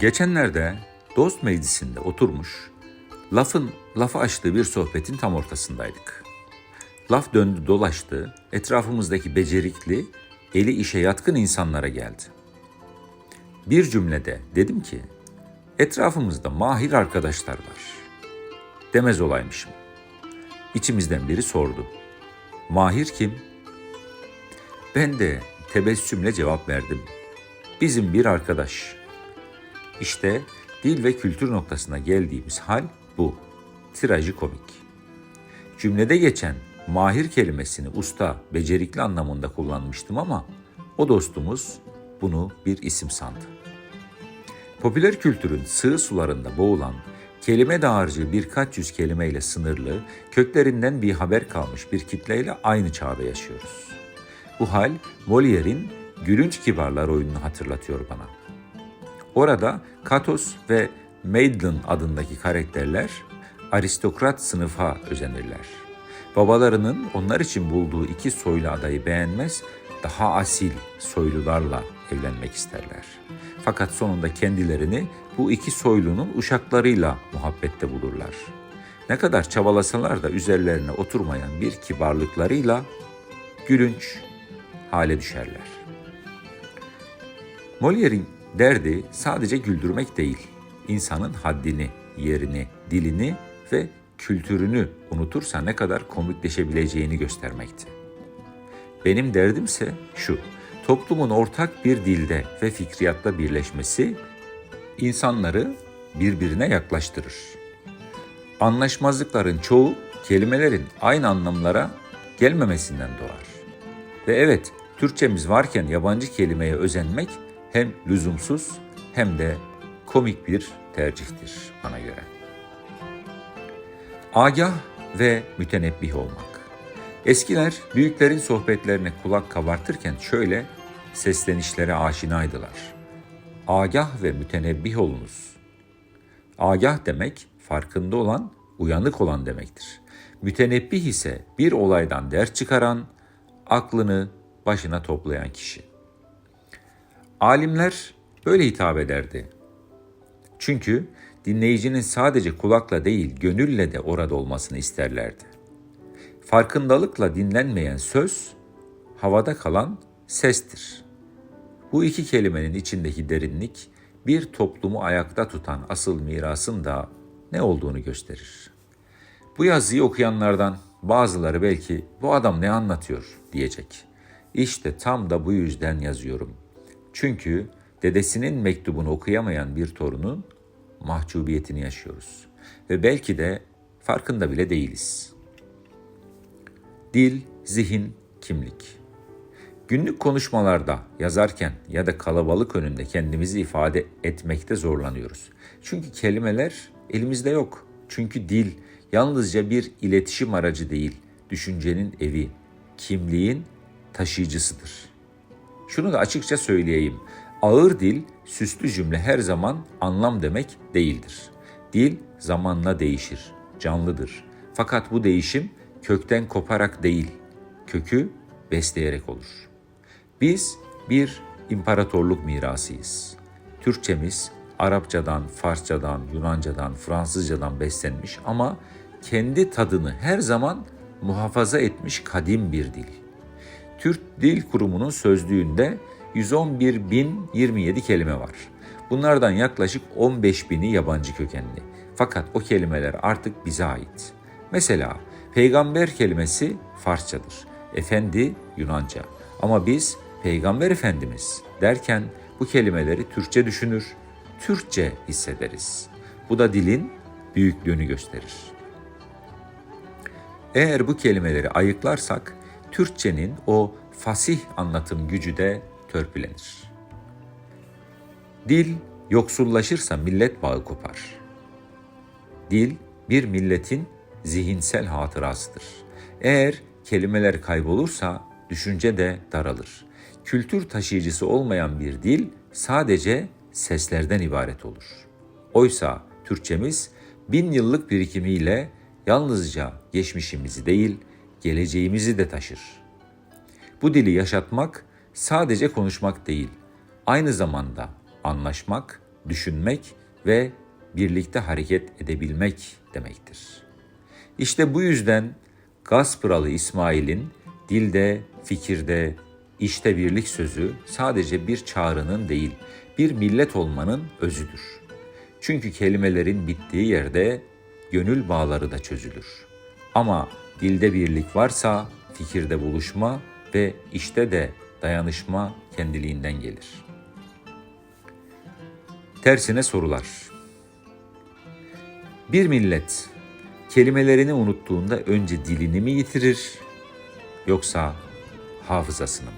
Geçenlerde dost meclisinde oturmuş, lafın lafı açtığı bir sohbetin tam ortasındaydık. Laf döndü dolaştı, etrafımızdaki becerikli, eli işe yatkın insanlara geldi. Bir cümlede dedim ki, etrafımızda mahir arkadaşlar var. Demez olaymışım. İçimizden biri sordu. Mahir kim? Ben de tebessümle cevap verdim. Bizim bir arkadaş. İşte dil ve kültür noktasına geldiğimiz hal bu. Trajikomik. Cümlede geçen mahir kelimesini usta, becerikli anlamında kullanmıştım ama o dostumuz bunu bir isim sandı. Popüler kültürün sığ sularında boğulan, kelime dağarcığı birkaç yüz kelimeyle sınırlı, köklerinden bir haber kalmış bir kitleyle aynı çağda yaşıyoruz. Bu hal Molière'in Gülünç Kibarlar oyununu hatırlatıyor bana. Orada Katos ve Maidlen adındaki karakterler aristokrat sınıfa özenirler. Babalarının onlar için bulduğu iki soylu adayı beğenmez, daha asil soylularla evlenmek isterler. Fakat sonunda kendilerini bu iki soylunun uşaklarıyla muhabbette bulurlar. Ne kadar çabalasalar da üzerlerine oturmayan bir kibarlıklarıyla gülünç hale düşerler. Molière'in derdi sadece güldürmek değil, insanın haddini, yerini, dilini ve kültürünü unutursa ne kadar komikleşebileceğini göstermekti. Benim derdimse şu, toplumun ortak bir dilde ve fikriyatta birleşmesi insanları birbirine yaklaştırır. Anlaşmazlıkların çoğu kelimelerin aynı anlamlara gelmemesinden doğar. Ve evet, Türkçemiz varken yabancı kelimeye özenmek hem lüzumsuz hem de komik bir tercihtir bana göre. Agah ve mütenebbih olmak. Eskiler büyüklerin sohbetlerine kulak kabartırken şöyle seslenişlere aşinaydılar. Agah ve mütenebbih olunuz. Agah demek farkında olan, uyanık olan demektir. Mütenebbih ise bir olaydan ders çıkaran, aklını başına toplayan kişi. Alimler böyle hitap ederdi. Çünkü dinleyicinin sadece kulakla değil, gönülle de orada olmasını isterlerdi. Farkındalıkla dinlenmeyen söz, havada kalan sestir. Bu iki kelimenin içindeki derinlik, bir toplumu ayakta tutan asıl mirasın da ne olduğunu gösterir. Bu yazıyı okuyanlardan bazıları belki bu adam ne anlatıyor diyecek. İşte tam da bu yüzden yazıyorum. Çünkü dedesinin mektubunu okuyamayan bir torunun mahcubiyetini yaşıyoruz. Ve belki de farkında bile değiliz. Dil, zihin, kimlik. Günlük konuşmalarda, yazarken ya da kalabalık önünde kendimizi ifade etmekte zorlanıyoruz. Çünkü kelimeler elimizde yok. Çünkü dil yalnızca bir iletişim aracı değil, düşüncenin evi, kimliğin taşıyıcısıdır. Şunu da açıkça söyleyeyim. Ağır dil, süslü cümle her zaman anlam demek değildir. Dil zamanla değişir, canlıdır. Fakat bu değişim kökten koparak değil, kökü besleyerek olur. Biz bir imparatorluk mirasıyız. Türkçemiz Arapçadan, Farsçadan, Yunancadan, Fransızcadan beslenmiş ama kendi tadını her zaman muhafaza etmiş kadim bir dil. Türk Dil Kurumu'nun sözlüğünde 111.027 kelime var. Bunlardan yaklaşık 15 bini yabancı kökenli. Fakat o kelimeler artık bize ait. Mesela peygamber kelimesi Farsçadır. Efendi Yunanca. Ama biz peygamber efendimiz derken bu kelimeleri Türkçe düşünür, Türkçe hissederiz. Bu da dilin büyüklüğünü gösterir. Eğer bu kelimeleri ayıklarsak Türkçenin o fasih anlatım gücü de törpülenir. Dil yoksullaşırsa millet bağı kopar. Dil bir milletin zihinsel hatırasıdır. Eğer kelimeler kaybolursa düşünce de daralır. Kültür taşıyıcısı olmayan bir dil sadece seslerden ibaret olur. Oysa Türkçemiz bin yıllık birikimiyle yalnızca geçmişimizi değil, geleceğimizi de taşır. Bu dili yaşatmak sadece konuşmak değil, aynı zamanda anlaşmak düşünmek ve birlikte hareket edebilmek demektir. İşte bu yüzden Gaspıralı İsmail'in dilde, fikirde, işte birlik sözü sadece bir çağrının değil, bir millet olmanın özüdür. Çünkü kelimelerin bittiği yerde gönül bağları da çözülür. Ama dilde birlik varsa fikirde buluşma ve işte de dayanışma kendiliğinden gelir. Tersine sorular. Bir millet kelimelerini unuttuğunda önce dilini mi yitirir yoksa hafızasını mı?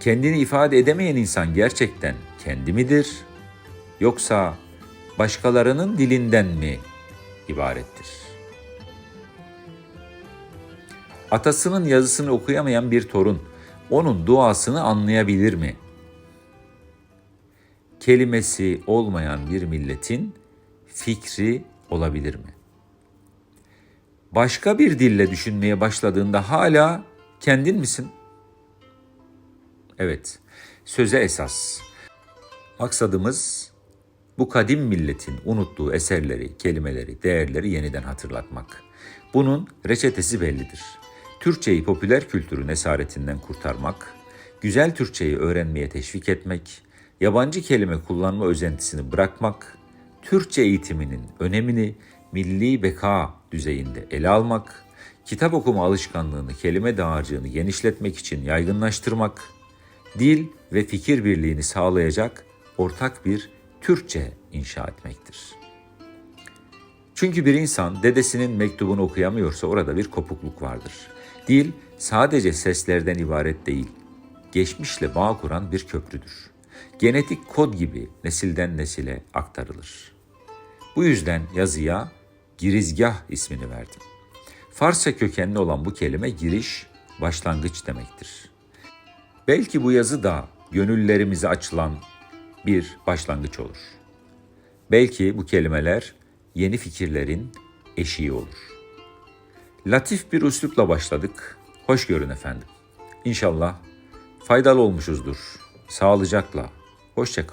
Kendini ifade edemeyen insan gerçekten kendi midir yoksa başkalarının dilinden mi ibarettir? Atasının yazısını okuyamayan bir torun onun duasını anlayabilir mi? Kelimesi olmayan bir milletin fikri olabilir mi? Başka bir dille düşünmeye başladığında hala kendin misin? Evet, söze esas. Maksadımız bu kadim milletin unuttuğu eserleri, kelimeleri, değerleri yeniden hatırlatmak. Bunun reçetesi bellidir. Türkçeyi popüler kültürün esaretinden kurtarmak, güzel Türkçeyi öğrenmeye teşvik etmek, yabancı kelime kullanma özentisini bırakmak, Türkçe eğitiminin önemini milli beka düzeyinde ele almak, kitap okuma alışkanlığını, kelime dağarcığını genişletmek için yaygınlaştırmak, dil ve fikir birliğini sağlayacak ortak bir Türkçe inşa etmektir. Çünkü bir insan dedesinin mektubunu okuyamıyorsa orada bir kopukluk vardır. Dil sadece seslerden ibaret değil, geçmişle bağ kuran bir köprüdür. Genetik kod gibi nesilden nesile aktarılır. Bu yüzden yazıya girizgah ismini verdim. Farsça kökenli olan bu kelime giriş, başlangıç demektir. Belki bu yazı da gönüllerimize açılan bir başlangıç olur. Belki bu kelimeler yeni fikirlerin eşiği olur. Latif bir üslupla başladık. Hoş görün efendim. İnşallah faydalı olmuşuzdur. Sağlıcakla. Hoşçakalın.